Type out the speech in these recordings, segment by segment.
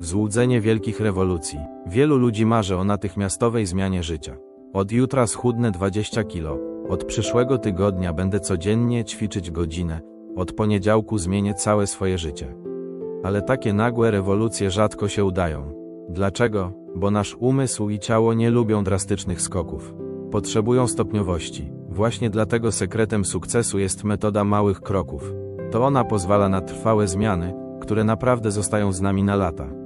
Złudzenie wielkich rewolucji. Wielu ludzi marzy o natychmiastowej zmianie życia. Od jutra schudnę 20 kilo. Od przyszłego tygodnia będę codziennie ćwiczyć godzinę. Od poniedziałku zmienię całe swoje życie. Ale takie nagłe rewolucje rzadko się udają. Dlaczego? Bo nasz umysł i ciało nie lubią drastycznych skoków. Potrzebują stopniowości. Właśnie dlatego sekretem sukcesu jest metoda małych kroków. To ona pozwala na trwałe zmiany, które naprawdę zostają z nami na lata.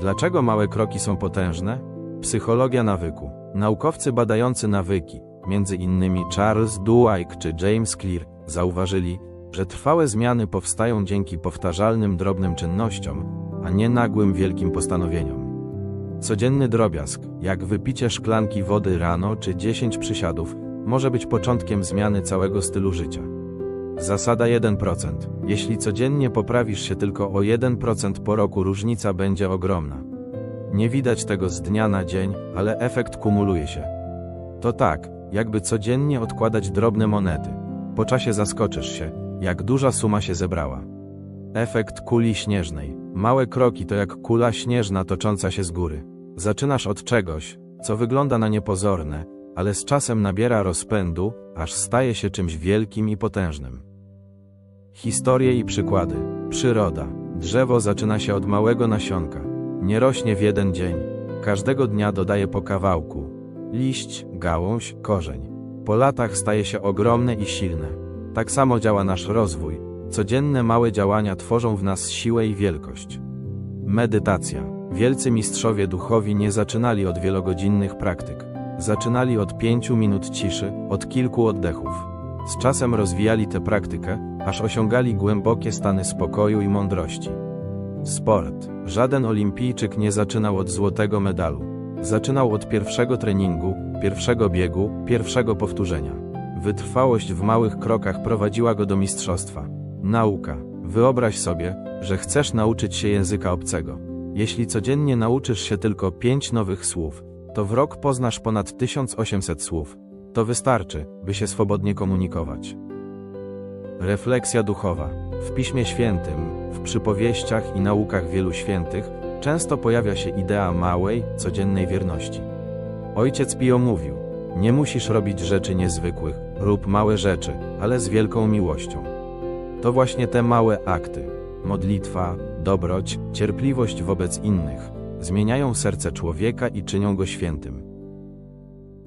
Dlaczego małe kroki są potężne? Psychologia nawyku. Naukowcy badający nawyki, między innymi Charles Duhigg czy James Clear, zauważyli, że trwałe zmiany powstają dzięki powtarzalnym drobnym czynnościom, a nie nagłym wielkim postanowieniom. Codzienny drobiazg, jak wypicie szklanki wody rano czy 10 przysiadów, może być początkiem zmiany całego stylu życia. Zasada 1%. Jeśli codziennie poprawisz się tylko o 1% po roku, różnica będzie ogromna. Nie widać tego z dnia na dzień, ale efekt kumuluje się. To tak, jakby codziennie odkładać drobne monety. Po czasie zaskoczysz się, jak duża suma się zebrała. Efekt kuli śnieżnej. Małe kroki to jak kula śnieżna tocząca się z góry. Zaczynasz od czegoś, co wygląda na niepozorne, ale z czasem nabiera rozpędu, aż staje się czymś wielkim i potężnym. Historie i przykłady. Przyroda. Drzewo zaczyna się od małego nasionka. Nie rośnie w jeden dzień. Każdego dnia dodaje po kawałku. Liść, gałąź, korzeń. Po latach staje się ogromne i silne. Tak samo działa nasz rozwój. Codzienne małe działania tworzą w nas siłę i wielkość. Medytacja. Wielcy mistrzowie duchowi nie zaczynali od wielogodzinnych praktyk. Zaczynali od pięciu minut ciszy, od kilku oddechów. Z czasem rozwijali tę praktykę, aż osiągali głębokie stany spokoju i mądrości. Sport. Żaden olimpijczyk nie zaczynał od złotego medalu. Zaczynał od pierwszego treningu, pierwszego biegu, pierwszego powtórzenia. Wytrwałość w małych krokach prowadziła go do mistrzostwa. Nauka. Wyobraź sobie, że chcesz nauczyć się języka obcego. Jeśli codziennie nauczysz się tylko pięć nowych słów, to w rok poznasz ponad 1800 słów. To wystarczy, by się swobodnie komunikować. Refleksja duchowa. W Piśmie Świętym, w przypowieściach i naukach wielu świętych często pojawia się idea małej, codziennej wierności. Ojciec Pio mówił: Nie musisz robić rzeczy niezwykłych, rób małe rzeczy, ale z wielką miłością. To właśnie te małe akty modlitwa, dobroć, cierpliwość wobec innych zmieniają serce człowieka i czynią go świętym.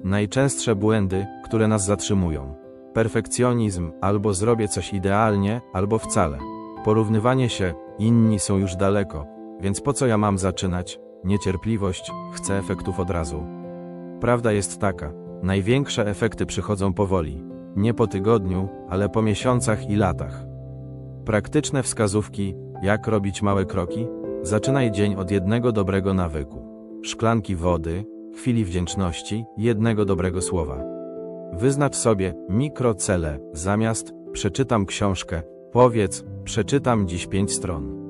Najczęstsze błędy, które nas zatrzymują. Perfekcjonizm, albo zrobię coś idealnie, albo wcale. Porównywanie się, inni są już daleko, więc po co ja mam zaczynać? Niecierpliwość, chcę efektów od razu. Prawda jest taka, największe efekty przychodzą powoli. Nie po tygodniu, ale po miesiącach i latach. Praktyczne wskazówki, jak robić małe kroki? Zaczynaj dzień od jednego dobrego nawyku. Szklanki wody, chwili wdzięczności, jednego dobrego słowa. Wyznacz sobie mikrocele, zamiast przeczytam książkę, powiedz przeczytam dziś pięć stron.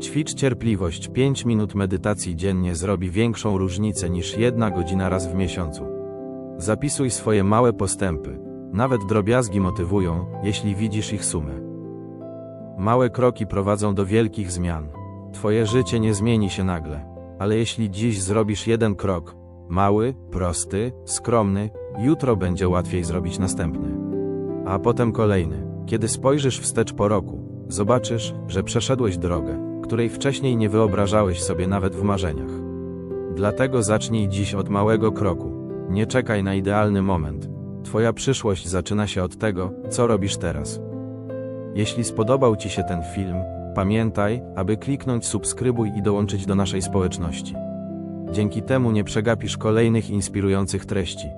Ćwicz cierpliwość, 5 minut medytacji dziennie zrobi większą różnicę niż jedna godzina raz w miesiącu. Zapisuj swoje małe postępy, nawet drobiazgi motywują, jeśli widzisz ich sumę. Małe kroki prowadzą do wielkich zmian. Twoje życie nie zmieni się nagle, ale jeśli dziś zrobisz jeden krok, mały, prosty, skromny, jutro będzie łatwiej zrobić następny. A potem kolejny. Kiedy spojrzysz wstecz po roku, zobaczysz, że przeszedłeś drogę, której wcześniej nie wyobrażałeś sobie nawet w marzeniach. Dlatego zacznij dziś od małego kroku. Nie czekaj na idealny moment. Twoja przyszłość zaczyna się od tego, co robisz teraz. Jeśli spodobał Ci się ten film, pamiętaj, aby kliknąć subskrybuj i dołączyć do naszej społeczności. Dzięki temu nie przegapisz kolejnych inspirujących treści.